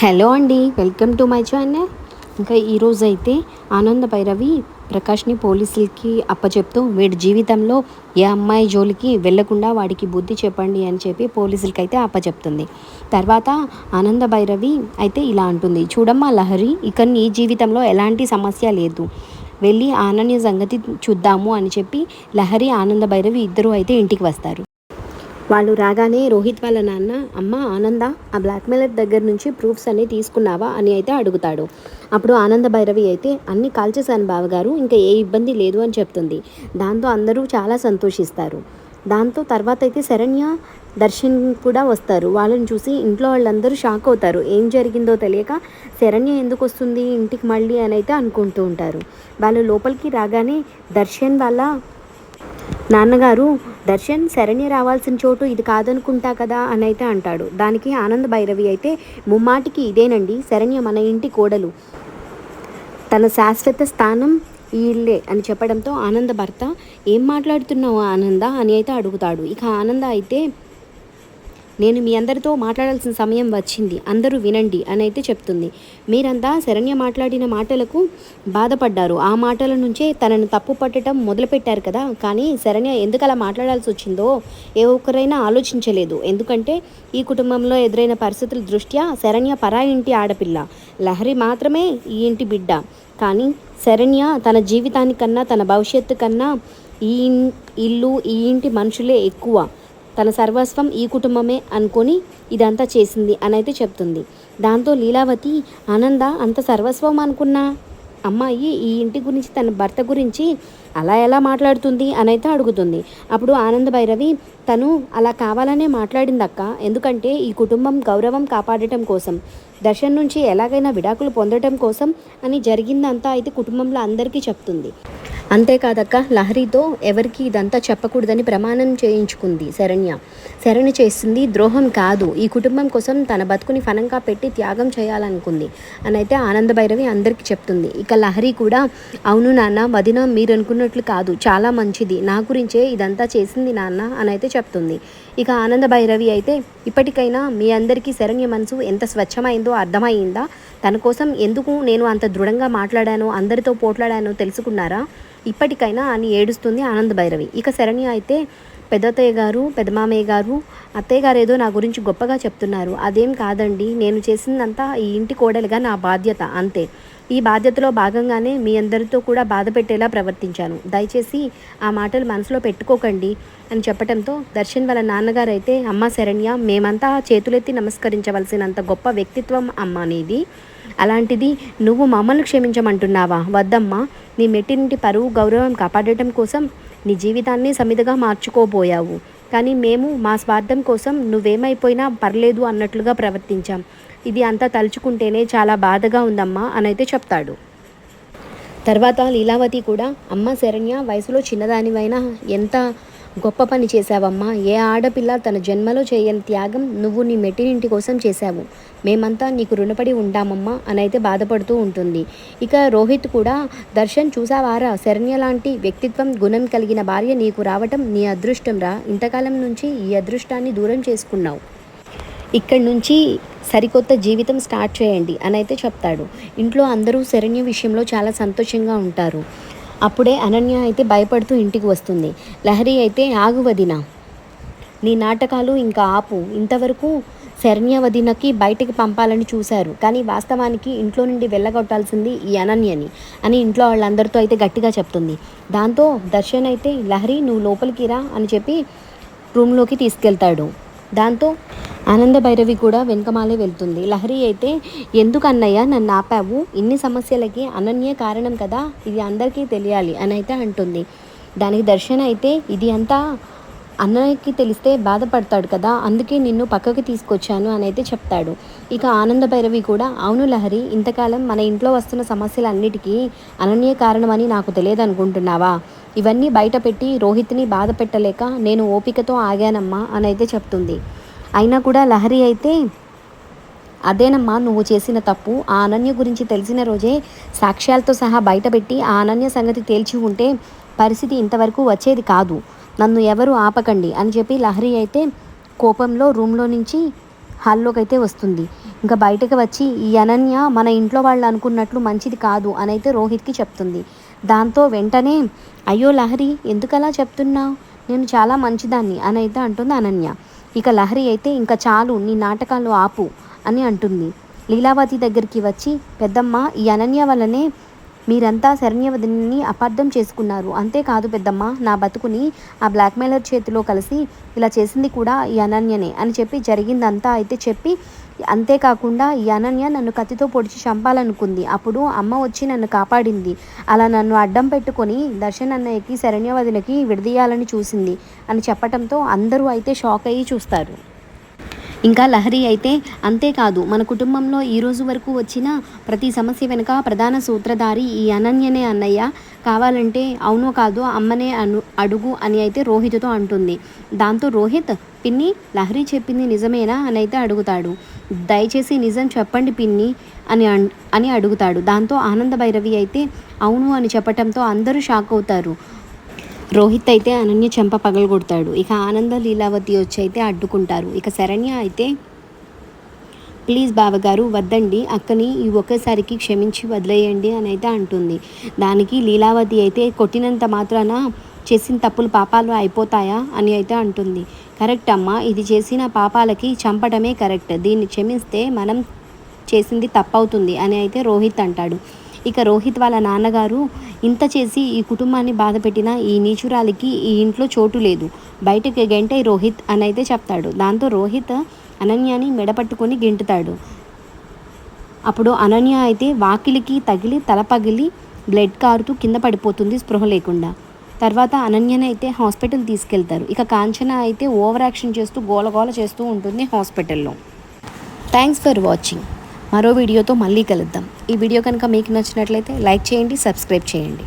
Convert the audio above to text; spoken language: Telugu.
హలో అండి వెల్కమ్ టు మై ఛానల్. ఇంకా ఈరోజు అయితే ఆనంద భైరవి ప్రకాష్ని పోలీసులకి అప్పచెప్తూ వీడి జీవితంలో ఏ అమ్మాయి జోలికి వెళ్ళకుండా వాడికి బుద్ధి చెప్పండి అని చెప్పి పోలీసులకి అయితే అప్పచెప్తుంది. తర్వాత ఆనంద భైరవి అయితే ఇలా అంటుంది చూడమ్మా లహరి ఇక నీ జీవితంలో ఎలాంటి సమస్య లేదు. వెళ్ళి ఆనన్య సంగతి చూద్దాము అని చెప్పి లహరి ఆనంద భైరవి ఇద్దరు అయితే ఇంటికి వస్తారు. వాళ్ళు రాగానే రోహిత్ వాళ్ళ నాన్న అమ్మ ఆనంద ఆ బ్లాక్మెయిలర్ దగ్గర నుంచి ప్రూఫ్స్ అన్ని తీసుకున్నావా? అని అయితే అడుగుతాడు. అప్పుడు ఆనంద భైరవి అయితే అన్ని కాల్చేశాను బావగారు ఇంకా ఏ ఇబ్బంది లేదు అని చెప్తుంది. దాంతో అందరూ చాలా సంతోషిస్తారు. దాంతో తర్వాత అయితే శరణ్య దర్శన్ కూడా వస్తారు. వాళ్ళని చూసి ఇంట్లో వాళ్ళందరూ షాక్ అవుతారు. ఏం జరిగిందో తెలియక శరణ్య ఎందుకు వస్తుంది ఇంటికి మళ్ళీ అని అయితే అనుకుంటూ ఉంటారు. వాళ్ళు లోపలికి రాగానే దర్శన్ వాళ్ళ నాన్నగారు దర్శన్ శరణ్య రావాల్సిన చోటు ఇది కాదనుకుంటా కదా అని అయితే అంటాడు. దానికి ఆనంద్ భైరవి అయితే ముమ్మాటికి ఇదేనండి శరణ్య మన ఇంటి కోడలు. తన శాశ్వత స్థానం వీళ్ళే ఇల్లే అని చెప్పడంతో ఆనంద భర్త ఏం మాట్లాడుతున్నావు ఆనంద? అని అయితే అడుగుతాడు. ఇక ఆనంద అయితే నేను మీ అందరితో మాట్లాడాల్సిన సమయం వచ్చింది. అందరూ వినండి అని అయితే చెప్తుంది. మీరంతా శరణ్య మాట్లాడిన మాటలకు బాధపడ్డారు. ఆ మాటల నుంచే తనను తప్పు పట్టడం మొదలుపెట్టారు కదా. కానీ శరణ్య ఎందుకు అలా మాట్లాడాల్సి వచ్చిందో ఏ ఒక్కరైనా ఆలోచించలేదు. ఎందుకంటే ఈ కుటుంబంలో ఎదురైన పరిస్థితుల దృష్ట్యా శరణ్య పరా ఇంటి ఆడపిల్ల. లహరి మాత్రమే ఈ ఇంటి బిడ్డ. కానీ శరణ్య తన జీవితానికన్నా తన భవిష్యత్తు కన్నా ఈ ఇల్లు ఈ ఇంటి మనుషులే ఎక్కువ. తన సర్వస్వం ఈ కుటుంబమే అనుకొని ఇదంతా చేసింది అని అయితే చెప్తుంది. దాంతో లీలావతి ఆనంద అంత సర్వస్వం అనుకున్నా? అమ్మాయి ఈ ఇంటి గురించి తన భర్త గురించి అలా ఎలా మాట్లాడుతుంది? అని అయితే అడుగుతుంది. అప్పుడు ఆనంద భైరవి తను అలా కావాలనే మాట్లాడిందక్క. ఎందుకంటే ఈ కుటుంబం గౌరవం కాపాడటం కోసం దర్శన్ నుంచి ఎలాగైనా విడాకులు పొందడం కోసం అని జరిగిందంతా అయితే కుటుంబంలో అందరికీ చెప్తుంది. అంతేకాదక్క లహరితో ఎవరికి ఇదంతా చెప్పకూడదని ప్రమాణం చేయించుకుంది శరణ్య. శరణ్య చేస్తుంది ద్రోహం కాదు. ఈ కుటుంబం కోసం తన బతుకుని ఫలంగా పెట్టి త్యాగం చేయాలనుకుంది. అని అయితే ఆనంద భైరవి అందరికీ చెప్తుంది. ఇక లహరి కూడా అవును నాన్న వదిన మీరు అనుకున్నట్లు కాదు. చాలా మంచిది. నా గురించే ఇదంతా చేసింది నాన్న అని అయితే చెప్తుంది. ఇక ఆనంద భైరవి అయితే ఇప్పటికైనా మీ అందరికీ శరణ్య మనసు ఎంత స్వచ్ఛమైందో అర్థమైందా? తన కోసం ఎందుకు నేను అంత దృఢంగా మాట్లాడానో అందరితో పోట్లాడానో తెలుసుకున్నారా? ఇప్పటికైనా అని ఏడుస్తుంది ఆనంద భైరవి. ఇక శరణ్య అయితే పెద్దతయ్య గారు పెదమామయ్య గారు అత్తయ్య గారు ఏదో నా గురించి గొప్పగా చెప్తున్నారు. అదేం కాదండి నేను చేసిందంతా ఈ ఇంటి కోడలుగా నా బాధ్యత అంతే. ఈ బాధ్యతలో భాగంగానే మీ అందరితో కూడా బాధ పెట్టేలా ప్రవర్తించాను. దయచేసి ఆ మాటలు మనసులో పెట్టుకోకండి అని చెప్పడంతో దర్శన్ వాళ్ళ నాన్నగారు అయితే అమ్మ శరణ్య మేమంతా చేతులెత్తి నమస్కరించవలసినంత గొప్ప వ్యక్తిత్వం అమ్మ అనేది అలాంటిది నువ్వు మమ్మల్ని క్షమించమంటున్నావా? వద్దమ్మా. నీ మెట్టినింటి పరువు గౌరవం కాపాడటం కోసం నీ జీవితాన్ని సమిధగా మార్చుకోబోయావు. కానీ మేము మా స్వార్థం కోసం నువ్వేమైపోయినా పర్లేదు అన్నట్లుగా ప్రవర్తించాం. ఇది అంతా తలుచుకుంటేనే చాలా బాధగా ఉందమ్మా అని అయితే చెప్తాడు. తర్వాత లీలావతి కూడా అమ్మ శరణ్య వయసులో చిన్నదానివైనా ఎంత గొప్ప పని చేశావమ్మా. ఏ ఆడపిల్ల తన జన్మలో చేయని త్యాగం నువ్వు నీ మెట్టినింటి కోసం చేశావు. మేమంతా నీకు రుణపడి ఉంటామమ్మా అని అయితే బాధపడుతూ ఉంటుంది. ఇక రోహిత్ కూడా దర్శన్ చూసావారా? శరణ్య లాంటి వ్యక్తిత్వం గుణం కలిగిన భార్య నీకు రావటం నీ అదృష్టం రా. ఇంతకాలం నుంచి ఈ అదృష్టాన్ని దూరం చేసుకున్నావు. ఇక్కడి నుంచి సరికొత్త జీవితం స్టార్ట్ చేయండి అని అయితే చెప్తాడు. ఇంట్లో అందరూ శరణ్య విషయంలో చాలా సంతోషంగా ఉంటారు. అప్పుడే అనన్య అయితే భయపడుతూ ఇంటికి వస్తుంది. లహరి అయితే ఆగు వదిన నీ నాటకాలు ఇంకా ఆపు. ఇంతవరకు శరణ్య వదినకి బయటికి పంపాలని చూశారు. కానీ వాస్తవానికి ఇంట్లో నుండి వెళ్ళగొట్టాల్సింది ఈ అనన్యని అని ఇంట్లో వాళ్ళందరితో అయితే గట్టిగా చెప్తుంది. దాంతో దర్శన్ అయితే లహరి నువ్వు లోపలికి రా అని చెప్పి రూమ్లోకి తీసుకెళ్తాడు. దాంతో ఆనంద భైరవి కూడా వెనుకమాలే వెళ్తుంది. లహరి అయితే ఎందుకు అన్నయ్య నన్ను ఆపావు? ఇన్ని సమస్యలకి అనన్య కారణం కదా? ఇది అందరికీ తెలియాలి అని అయితే అంటుంది. దానికి దర్శన అయితే ఇది అంతా అన్నయ్యకి తెలిస్తే బాధపడతాడు కదా? అందుకే నిన్ను పక్కకి తీసుకొచ్చాను అని అయితే చెప్తాడు. ఇక ఆనంద భైరవి కూడా అవును లహరి ఇంతకాలం మన ఇంట్లో వస్తున్న సమస్యలన్నిటికీ అనన్య కారణమని నాకు తెలియదు అనుకుంటున్నావా ఇవన్నీ బయట పెట్టి రోహిత్ని బాధ పెట్టలేక నేను ఓపికతో ఆగానమ్మా అని అయితే చెప్తుంది. అయినా కూడా లహరి అయితే అదేనమ్మా నువ్వు చేసిన తప్పు. ఆ అనన్య గురించి తెలిసిన రోజే సాక్ష్యాలతో సహా బయటపెట్టి ఆ అనన్య సంగతి తేల్చి ఉంటే పరిస్థితి ఇంతవరకు వచ్చేది కాదు. నన్ను ఎవరు ఆపకండి అని చెప్పి లహరి అయితే కోపంలో రూమ్లో నుంచి హాల్లోకి అయితే వస్తుంది. ఇంకా బయటకు వచ్చి ఈ అనన్య మన ఇంట్లో వాళ్ళు అనుకున్నట్లు మంచిది కాదు అని అయితే రోహిత్కి చెప్తుంది. దాంతో వెంటనే అయ్యో లహరి ఎందుకలా చెప్తున్నావు? నేను చాలా మంచిదాన్ని అని అయితే అంటుంది అనన్య. ఇక లహరి అయితే ఇంకా చాలు నీ నాటకాలు ఆపు అని అంటుంది. లీలావతి దగ్గరికి వచ్చి పెద్దమ్మ ఈ అనన్య వల్లనే మీరంతా శరణ్యవదిని అపార్థం చేసుకున్నారు. అంతేకాదు పెద్దమ్మ నా బతుకుని ఆ బ్లాక్మెయిలర్ చేతిలో కలిసి ఇలా చేసింది కూడా ఈ అనన్యనే అని చెప్పి జరిగిందంతా అయితే చెప్పి అంతేకాకుండా ఈ అనన్య నన్ను కత్తితో పొడిచి చంపాలనుకుంది. అప్పుడు అమ్మ వచ్చి నన్ను కాపాడింది. అలా నన్ను అడ్డం పెట్టుకొని దర్శన్ అన్నయ్యకి శరణ్యవదినకి విడదీయాలని చూసింది. అని చెప్పటంతో అందరూ అయితే షాక్ అయ్యి చూస్తారు. ఇంకా లహరి అయితే అంతేకాదు. మన కుటుంబంలో ఈ రోజు వరకు వచ్చిన ప్రతి సమస్య వెనుక ప్రధాన సూత్రధారి ఈ అనన్యనే అన్నయ్య. కావాలంటే అవునో కాదో అమ్మనే అను అడుగు అని అయితే రోహిత్తో అంటుంది. దాంతో రోహిత్ పిన్ని లహరి చెప్పింది నిజమేనా అని అయితే అడుగుతాడు. దయచేసి నిజం చెప్పండి పిన్ని అని అన్- అని అడుగుతాడు. దాంతో ఆనంద భైరవి అయితే అవును అని చెప్పటంతో అందరూ షాక్ అవుతారు. రోహిత్ అయితే అనన్య చెంప పగలగొడతాడు ఇక ఆనంద లీలావతి వచ్చి అయితే అడ్డుకుంటారు. ఇక శరణ్య అయితే ప్లీజ్ బావగారు వద్దండి. అక్కని ఈ ఒక్కసారికి క్షమించి వదిలేయండి అని అయితే అంటుంది. దానికి లీలావతి అయితే కొట్టినంత మాత్రాన చేసిన తప్పులు పాపాలు అయిపోతాయా అని అయితే అంటుంది. కరెక్ట్ అమ్మా. ఇది చేసిన పాపాలకి చంపడమే కరెక్ట్. దీన్ని క్షమిస్తే మనం చేసింది తప్పవుతుంది అని అయితే రోహిత్ అంటాడు. ఇక రోహిత్ వాళ్ళ నాన్నగారు ఇంత చేసి ఈ కుటుంబాన్ని బాధపెట్టిన ఈ నీచురాలికి ఈ ఇంట్లో చోటు లేదు. బయటకి గెంటే రోహిత్ అని అయితే చెప్తాడు. దాంతో రోహిత్ అనన్యాని మెడపట్టుకొని గెంటుతాడు. అప్పుడు అనన్య అయితే వాకిలికి తగిలి తల పగిలి బ్లడ్ కారుతూ కింద పడిపోతుంది స్పృహ లేకుండా. తర్వాత అనన్యని అయితే హాస్పిటల్ తీసుకెళ్తారు. ఇక కాంచన అయితే ఓవర్ యాక్షన్ చేస్తూ గోలగోల చేస్తూ ఉంటుంది హాస్పిటల్లో. Thanks for watching. మరో వీడియోతో మళ్ళీ కలుద్దాం. ఈ వీడియో కనుక మీకు నచ్చినట్లయితే లైక్ చేయండి సబ్స్క్రైబ్ చేయండి.